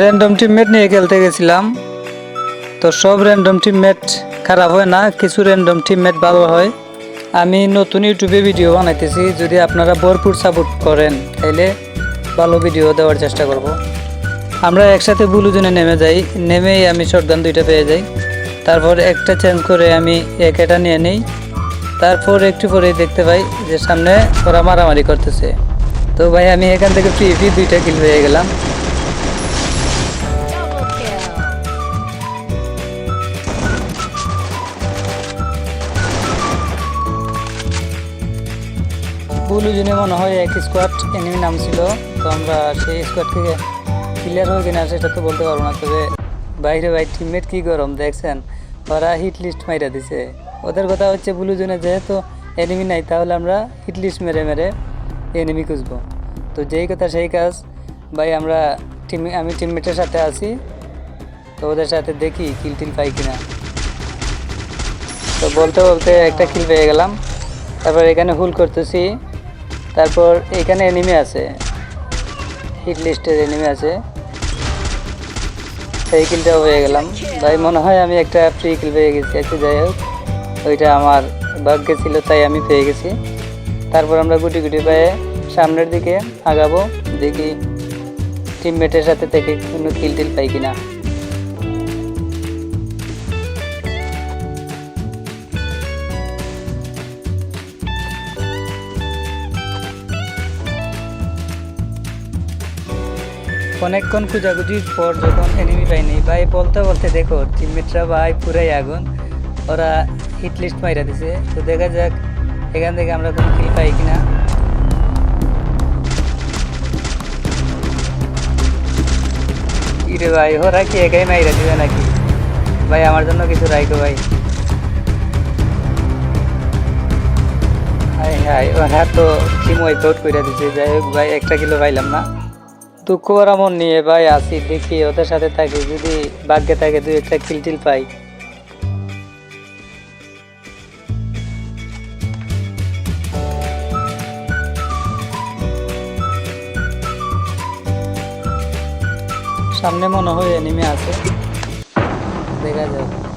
Random teammate নিয়ে খেলতে গেছিলাম। তো সব র্যান্ডম টিমমেট খারাপ হয় না, কিছু র্যান্ডম টিমমেট ভালো হয়। আমি নতুন ইউটিউবে ভিডিও বানাইতেছি, যদি আপনারা ভরপুর সাপোর্ট করেন তাহলে ভালো ভিডিও দেওয়ার চেষ্টা করব। আমরা একসাথে বুলুজনে নেমে যাই, নেমেই আমি শটগান দুইটা পেয়ে যাই। তারপর একটা চেঞ্জ করে আমি এক নিয়ে নিই। তারপর একটু পরেই দেখতে পাই যে সামনে ওরা মারামারি করতেছে। তো ভাই, আমি এখান থেকে ফ্রি ফ্রি দুইটা কিল হয়ে গেলাম। বুলু জুনে মনে হয় এক স্কোয়াড এনিমি নাম ছিল। তো আমরা সেই স্কোয়াড থেকে ক্লিয়ার হয়ে কিনা সেটা তো বলতে পারব না, তবে বাইরে ভাই টিমমেট কি গরম, দেখছেন? ওরা হিট লিস্ট মাইরা দিছে। ওদের কথা হচ্ছে বুলু জুনে যেহেতু এনিমি নাই, তাহলে আমরা হিট লিস্ট মেরে মেরে এনিমি খুঁজবো। তো যেই কথা সেই কাজ, ভাই আমরা টিম আমি টিমমেটের সাথে আছি, তো ওদের সাথে দেখি কিল টিল পাই কিনা। তো বলতে বলতে একটা কিল পেয়ে গেলাম। তারপর এখানে হুল করতেছি। তারপর এখানে এনিমি আছে। হিট লিস্টের এনিমি আছে। সেই কিলটাও পেয়ে গেলাম। তাই মনে হয় আমি একটা ফ্রি কিল পেয়ে গেছি। আচ্ছা যাই হোক। ওইটা আমার ভাগ্যে ছিল, তাই আমি পেয়ে গেছি। তারপর আমরা গুটি গুটি পায়ে সামনের দিকে আগাবো। দেখি টিমমেটের সাথে থেকে কোনো কিল টিল পাই কিনা। অনেকক্ষণ খোঁজাখুঁজির পর যখন এনিমি পাইনি, ভাই বলতে বলতে দেখো টিমমেটরা ভাই পুরাই আগুন। ওরা হিট লিস্ট মাইরা দিছে। তো দেখা যাক এখান থেকে আমরা কোনো কিল পাই কিনা। ইরে ভাই, ওরা কি একাই মাইরা দিবে নাকি? ভাই, আমার জন্য কিছু রাইকো ভাই। হাই হাই ওরা তো টিম ওয়াইপ আউট করে দিছে। যাই হোক ভাই, একটা কিলো পাইলাম না। দুঃখ মন নিয়ে ভাই আসি দেখি ওদের সাথে থাকি, যদি ভাগ্যে থাকে দুই একটা কিল টিল পাই। সামনে মনে হয় এনিমে আছে। দেখা যাক।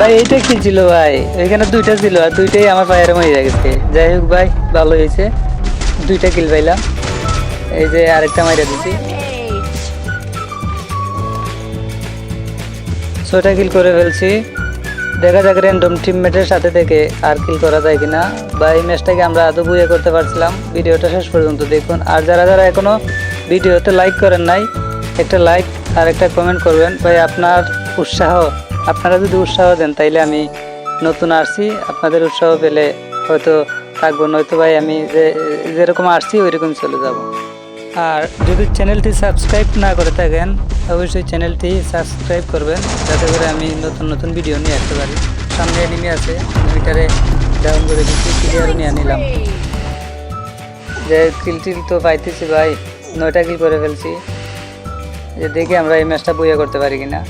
ভাই, এইটা কি ছিল ভাই? এখানে দুইটা ছিল আর দুইটাই আমার পায়ের মরে গেছে। যাই হোক ভাই, ভালো হয়েছে। দুইটা কিল পাইলাম। এই যে আরেকটা মাইরা দিছি. ছয়টা কিল করে ফেলছি। দেখা যাক র্যান্ডম টিমমেটের সাথে থেকে আর কিল করা যায় কিনা। বা এই ম্যাচটাকে আমরা আদৌ বুঝে করতে পারছিলাম। ভিডিওটা শেষ পর্যন্ত দেখুন। আর যারা যারা এখনও ভিডিওতে লাইক করেন নাই, একটা লাইক আর একটা কমেন্ট করবেন। ভাই, আপনার উৎসাহ আপনারা যদি উৎসাহ দেন, তাইলে আমি নতুন আসছি। আপনাদের উৎসাহ পেলে হয়তো থাকব, নয়তো ভাই আমি যে, যেরকম আসছি, ওইরকম চলে যাব। আর যদি চ্যানেলটি সাবস্ক্রাইব না করে থাকেন, অবশ্যই চ্যানেলটি সাবস্ক্রাইব করবেন, যাতে করে আমি নতুন নতুন ভিডিও নিয়ে আসতে পারি। সামনে এনিমি আছে মিটারে ডাউন করে দিচ্ছি ক্লিয়ার নিয়ে নিলাম। যে কিল টিল তো পাইতেছি ভাই, নয়টা কিল করে ফেলছি। যে দেখি আমরা এই ম্যাচটা বইয়া করতে পারি কিনা।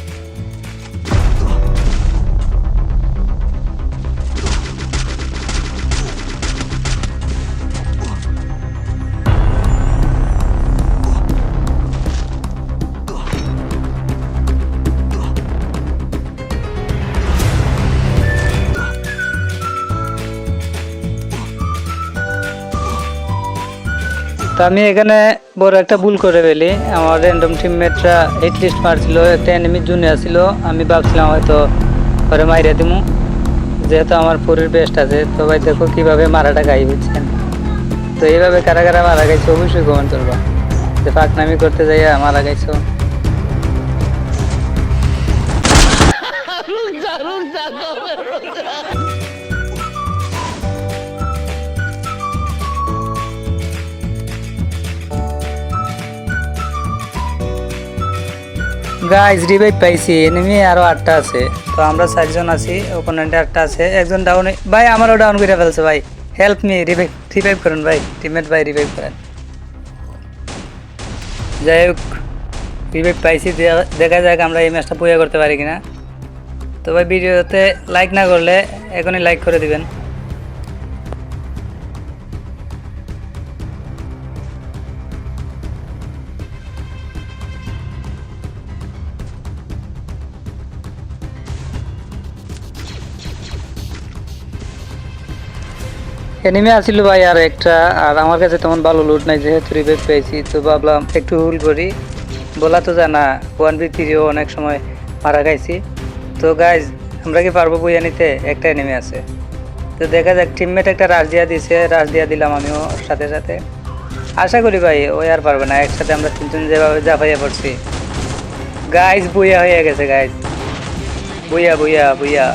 তো আমি এখানে বড় একটা ভুল করে ফেলি। আমার র্যান্ডম টিমমেটরা হিট লিস্ট মারছিল, একটা এনিমি জুনিয়র ছিল। আমি ভাবছিলাম হয়তো পরে মাইরে দিমু। যেহেতু আমার পুরীর বেস্ট আছে, তো ভাই দেখো কীভাবে মারাটা গাই বুঝছেন তো এইভাবে কারা কারা মারা গেছে অবশ্যই কমেন্ট করবা। যে পাকনামি করতে যাইয়া মারা গেছো। গাইজ রিভাইভ পাইছি। এনিমি আরও আটটা আছে। তো আমরা চারজন আছি ওপোনেন্টে আটটা আছে। একজন ডাউন ভাই, আমারও ডাউন করে ফেলছে ভাই। হেল্প মি রিভাইভ রিভাইভ করুন ভাই। টিমমেট ভাই রিভাইভ করেন। যাই হোক রিভাইভ পাইছি। দেখা- যাক আমরা এই ম্যাচটা পুয়া করতে পারি কিনা। তো ভাই ভিডিওতে লাইক না করলে এখনই লাইক করে দিবেন। এনিমে আসিল ভাই আর একটা, আর আমার কাছে তেমন ভালো লুট নাই, যেহেতু রিভেট পেয়েছি, তো ভাবলাম একটু হুল করি। বলা তো জানা ওয়ান বি থ্রিও অনেক সময় মারা খাইছি। তো গাইজ আমরা কি পারব বইয়া নিতে? একটা এনিমে আছে। তো দেখা যাক টিমমেট একটা রাশ দিয়া দিছে রাশ দিয়া দিলাম আমিও সাথে সাথে। আশা করি ভাই ওই আর পারবে না, একসাথে আমরা তিনজন যেভাবে জাফাইয়া পড়ছি। গাইজ বইয়া হয়ে গেছে গাইজ বুইয়া বুইয়া বুইয়া।